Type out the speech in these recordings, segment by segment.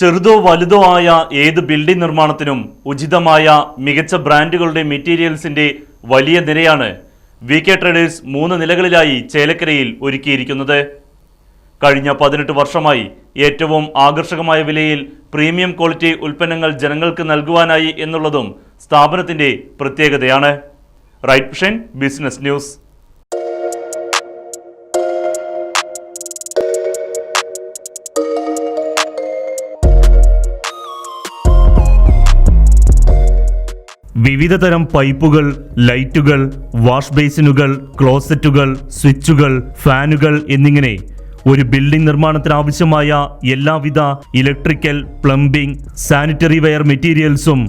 ചെറുതോ വലുതോ ആയ ഏത് ബിൽഡിംഗ് നിർമ്മാണത്തിനും ഉചിതമായ മികച്ച ബ്രാൻഡുകളുടെ മെറ്റീരിയൽസിന്റെ വലിയ നിരയാണ് വി കെ ട്രേഡേഴ്സ് മൂന്ന് നിലകളിലായി ചേലക്കരയിൽ ഒരുക്കിയിരിക്കുന്നത്. കഴിഞ്ഞ പതിനെട്ട് വർഷമായി ഏറ്റവും ആകർഷകമായ വിലയിൽ പ്രീമിയം ക്വാളിറ്റി ഉൽപ്പന്നങ്ങൾ ജനങ്ങൾക്ക് നൽകുവാനായി എന്നുള്ളതും സ്ഥാപനത്തിന്റെ പ്രത്യേകതയാണ്. റൈറ്റ് ബിസിനസ് ന്യൂസ് വിവിധ തരം പൈപ്പുകൾ ലൈറ്റുകൾ വാഷ് ബേസിനുകൾ ക്ലോസറ്റുകൾ സ്വിച്ചുകൾ ഫാനുകൾ എന്നിങ്ങനെ ഒരു ബിൽഡിംഗ് നിർമ്മാണത്തിന് ആവശ്യമായ എല്ലാവിധ ഇലക്ട്രിക്കൽ പ്ലംബിംഗ് സാനിറ്ററി വെയർ മെറ്റീരിയൽസും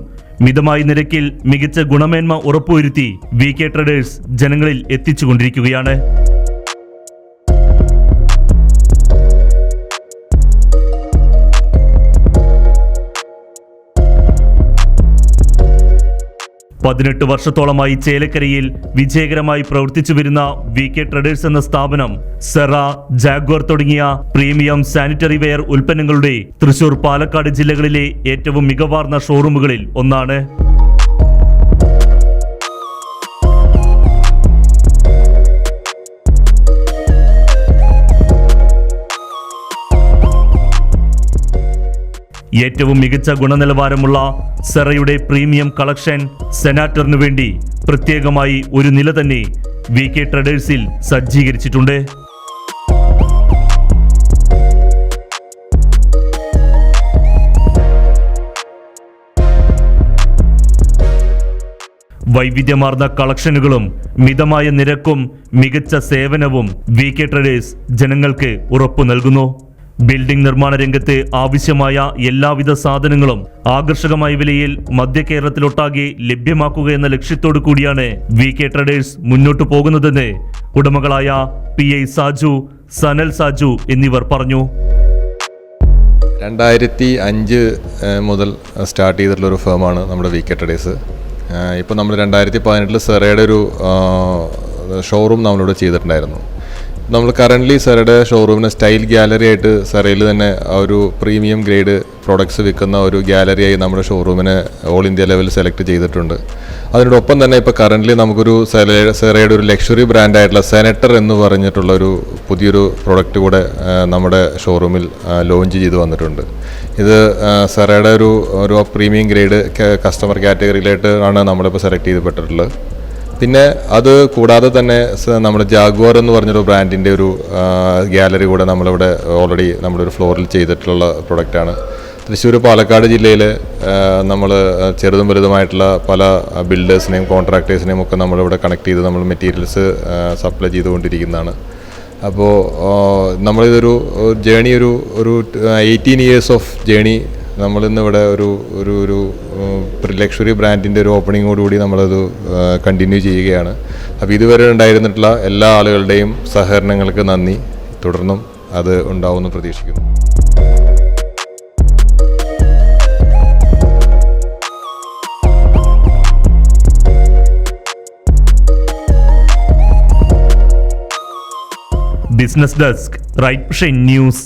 മിതമായ നിരക്കിൽ മികച്ച ഗുണമേന്മ ഉറപ്പുവരുത്തി വി കെ ട്രേഡേഴ്സ് ജനങ്ങളിൽ എത്തിച്ചുകൊണ്ടിരിക്കുകയാണ്. പതിനെട്ട് വർഷത്തോളമായി ചേലക്കരയിൽ വിജയകരമായി പ്രവർത്തിച്ചു വരുന്ന വി കെ ട്രേഡേഴ്സ് എന്ന സ്ഥാപനം സെറ ജാഗ്വർ തുടങ്ങിയ പ്രീമിയം സാനിറ്ററി വെയർ ഉൽപ്പന്നങ്ങളുടെ തൃശൂർ പാലക്കാട് ജില്ലകളിലെ ഏറ്റവും മികവാർന്ന ഷോറൂമുകളിൽ ഒന്നാണ്. ഏറ്റവും മികച്ച ഗുണനിലവാരമുള്ള സെറയുടെ പ്രീമിയം കളക്ഷൻ സെനാറ്ററിനു വേണ്ടി പ്രത്യേകമായി ഒരു നില തന്നെ വി കെ ട്രേഡേഴ്സിൽ സജ്ജീകരിച്ചിട്ടുണ്ട്. വൈവിധ്യമാർന്ന കളക്ഷനുകളും മിതമായ നിരക്കും മികച്ച സേവനവും വി കെ ട്രേഡേഴ്സ് ജനങ്ങൾക്ക് ഉറപ്പു നൽകുന്നു. ബിൽഡിംഗ് നിർമ്മാണ രംഗത്തെ ആവശ്യമായ എല്ലാവിധ സാധനങ്ങളും ആകർഷകമായ വിലയിൽ മധ്യ കേരളത്തിലൊട്ടാകെ ലഭ്യമാക്കുക എന്ന ലക്ഷ്യത്തോടു കൂടിയാണ് വി കെ ട്രേഡേഴ്സ് മുന്നോട്ടു പോകുന്നതെന്ന് ഉടമകളായ പി ഐ സാജു സനൽ സാജു എന്നിവർ പറഞ്ഞു. രണ്ടായിരത്തി അഞ്ച് മുതൽ സ്റ്റാർട്ട് ചെയ്തിട്ടുള്ള ഒരു ഫേമാണ് നമ്മുടെ വി കെ ട്രേഡേഴ്സ്. ഇപ്പോൾ നമ്മൾ രണ്ടായിരത്തി പതിനെട്ടിൽ സെറയുടെ ഒരു ഷോറൂം നമ്മളിവിടെ ചെയ്തിട്ടുണ്ടായിരുന്നു. നമ്മൾ കറന്റ്ലി സാറുടെ ഷോറൂമിന് സ്റ്റൈൽ ഗാലറി ആയിട്ട് സെറയിൽ തന്നെ ഒരു പ്രീമിയം ഗ്രേഡ് പ്രോഡക്ട്സ് വിൽക്കുന്ന ഒരു ഗാലറിയായി നമ്മുടെ ഷോറൂമിനെ ഓൾ ഇന്ത്യ ലെവൽ സെലക്ട് ചെയ്തിട്ടുണ്ട്. അതിനോടൊപ്പം തന്നെ ഇപ്പോൾ കറന്റ്ലി നമുക്കൊരു സെറ- സെറയുടെ ഒരു ലക്ഷറി ബ്രാൻഡായിട്ടുള്ള സെനറ്റർ എന്ന് പറഞ്ഞിട്ടുള്ള ഒരു പുതിയൊരു പ്രോഡക്റ്റ് കൂടെ നമ്മുടെ ഷോറൂമിൽ ലോഞ്ച് ചെയ്ത് വന്നിട്ടുണ്ട്. ഇത് സെറയുടെ ഒരു ഒരു പ്രീമിയം ഗ്രേഡ് കസ്റ്റമർ കാറ്റഗറിയിലായിട്ട് ആണ് നമ്മളിപ്പോൾ സെലക്ട് ചെയ്തപ്പെട്ടിട്ടുള്ളത്. പിന്നെ അത് കൂടാതെ തന്നെ നമ്മുടെ ജാഗ്വാർ എന്ന് പറഞ്ഞൊരു ബ്രാൻഡിന്റെ ഒരു ഗ്യാലറി കൂടെ നമ്മളിവിടെ ഓൾറെഡി നമ്മുടെ ഒരു ഫ്ലോറിൽ ചെയ്തിട്ടുള്ള പ്രൊഡക്റ്റാണ് തൃശ്ശൂർ പാലക്കാട് ജില്ലയിൽ നമ്മൾ ചെറുതും വലുതുമായിട്ടുള്ള പല ബിൽഡേഴ്സിനെയും കോൺട്രാക്ടേഴ്സിനെയും ഒക്കെ നമ്മളിവിടെ കണക്ട് ചെയ്ത് നമ്മൾ മെറ്റീരിയൽസ് സപ്ലൈ ചെയ്തുകൊണ്ടിരിക്കുന്നതാണ്. അപ്പോൾ നമ്മളിതൊരു ജേണി ഒരു ഒരു എയ്റ്റീൻ ഇയേഴ്സ് ഓഫ് ജേണി നമ്മളിന്ന് ഇവിടെ ഒരു ഒരു ഒരു ലക്ഷറി ബ്രാൻഡിന്റെ ഒരു ഓപ്പണിങ്ങോടുകൂടി നമ്മളത് കണ്ടിന്യൂ ചെയ്യുകയാണ്. അപ്പോൾ ഇതുവരെ ഉണ്ടായിരുന്നിട്ടുള്ള എല്ലാ ആളുകളുടെയും സഹകരണങ്ങൾക്ക് നന്ദി. തുടർന്നും അത് ഉണ്ടാവുമെന്ന് പ്രതീക്ഷിക്കുന്നു. Business desk right news